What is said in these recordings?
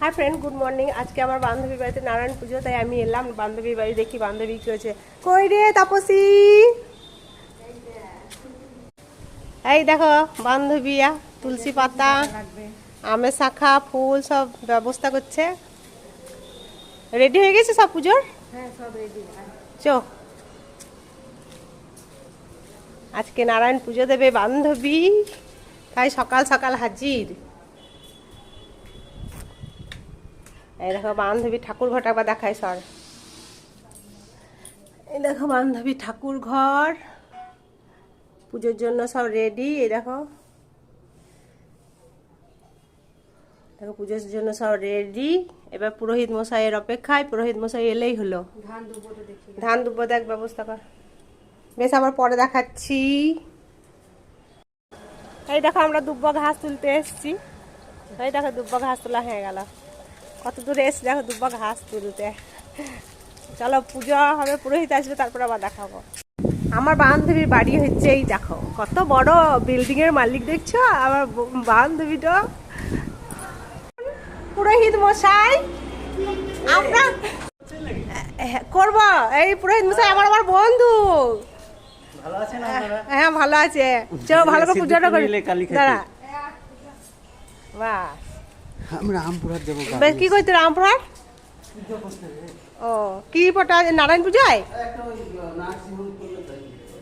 Hi friend good morning আজকে আমার বান্ধবীর বাড়িতে নারায়ণ পুজো তাই আমি এলাম। বান্ধবীর বাড়ি দেখি বান্ধবী কি হয়েছে কই রে তাপসী? এই দেখো বান্ধবীয়া তুলসী পাতা আমের শাখা ফুল সব ব্যবস্থা করছে। রেডি হয়ে গেছে সব পুজোর? হ্যাঁ সব রেডি চো। আজকে নারায়ণ পুজো দেবে বান্ধবী তাই সকাল সকাল হাজির। এই দেখো বান্ধবী ঠাকুর ঘরটা একবার দেখায় সর এই দেখো বান্ধবী ঠাকুর ঘর। পুজোর জন্য সব রেডি এই দেখো। দেখো পুজোর জন্য সব রেডি এবার পুরোহিত মশাইয়ের অপেক্ষায় পুরোহিত মশাই এলেই হলো। ধান দুব্বো দেখ। ব্যবস্থা কর। বেশ আবার পরে দেখাচ্ছি। এই দেখো আমরা দুব্বা ঘাস তুলতে এসেছি। এই দেখো দুব্বা ঘাস তোলা হয়ে গেল। কত দূরে এসে দেখো দুব্বা ঘাস তুলতে। চলো পুজো হবে পুরোহিত আসবে তারপর আবার দেখাবো। আমার বান্ধবীর বাড়ি হচ্ছে এই দেখো কত বড় বিল্ডিং এর মালিক দেখছ? আমার বান্ধবীটা পুরোহিত মশাই আমরা হ্যাঁ, করব। এই পুরোহিত মশাই আমার আমার বন্ধু। হ্যাঁ ভালো আছে। চলো ভালো করে পুজোটা করি। দাঁড়া। বাহ। আমি রামপুরহাট যাব কি করতে রামপুরহাট? ও কি পটা নারায়ণ পূজায়?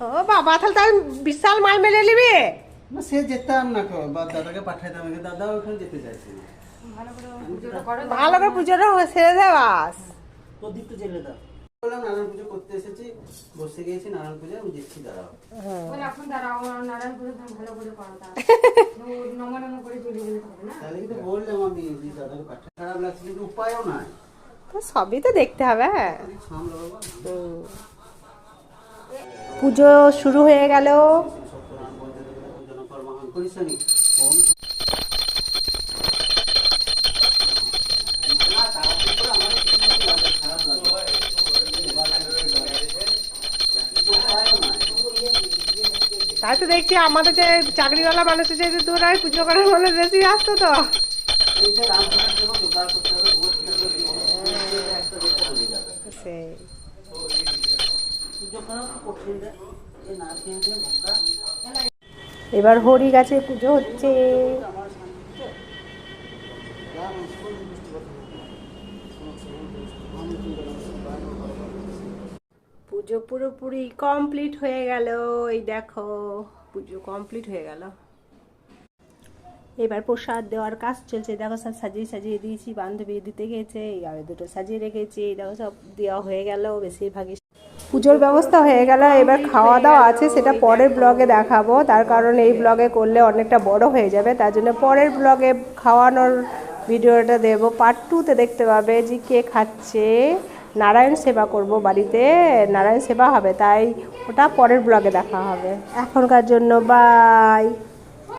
ও বাবা তাহলে তাই বিশাল মাল মেলে নিবি। না সে যেতাম না কো বা দাদাকে পাঠাইতাম দাদা ওখানে যেতে চাইছে ভালো করে পুজোটা করো ভালো করে পুজোটা সেরে দেবাস প্রদীপ তো জেলে দাও। নারায়ণ পুজো করতে এসেছি। বসে গিয়েছি নারায়ণ পুজো আমি দেখছি দাঁড়াও। এখন দাঁড়াও নারায়ণ পুজো ভালো করে করো তা নমো নমো করে চলে গেলে হবে না? তাহলে কিন্তু বললাম আমি যে দাদাকে পাঠাই খারাপ লাগছে কিন্তু উপায়ও নাই। সবই তো দেখতে হবে। হ্যাঁ পুজো শুরু হয়ে গেল। তাই তো দেখছি আমাদের যে চাকরিওয়ালা মানুষ যে আর পুজো করার বলে বেশি আসতো তো। এবার হরি গাছে পুজো হচ্ছে হবে ভোট করতে হবে একটা দেখতে হয়ে যাবে সেই পুজো করা তো কঠিন রে এই না খেয়ে দিয়ে ভোকা এবার হরি গাছে পুজো হচ্ছে আমার শান্তি তো রাম স্কুল বৃষ্টি কথা পুজো পুরোপুরি কমপ্লিট হয়ে গেল। এই দেখো, পুজো কমপ্লিট হয়ে গেল। এবার প্রসাদ দেওয়ার কাজ চলছে। দেখো, সব সাজিয়ে সাজিয়ে দিয়েছি, বান্ধবী দিতে গেছে আমি দুটো সাজিয়ে রেখেছি। এই দেখো, সব দেওয়া হয়ে গেল, বেশিরভাগই পুজোর ব্যবস্থা হয়ে গেল। এবার খাওয়া দাওয়া আছে, সেটা পরের ব্লগে দেখাবো। তার কারণ এই ব্লগে করলে অনেকটা বড় হয়ে যাবে। তার জন্য পরের ব্লগে খাওয়ানোর ভিডিওটা দেব। পার্ট টুতে দেখতে পাবে যে কে খাচ্ছে। নারায়ণ সেবা করব বাড়িতে, নারায়ণ সেবা হবে, তাই ওটা পরের ব্লগে দেখা হবে। এখনকার জন্য বাই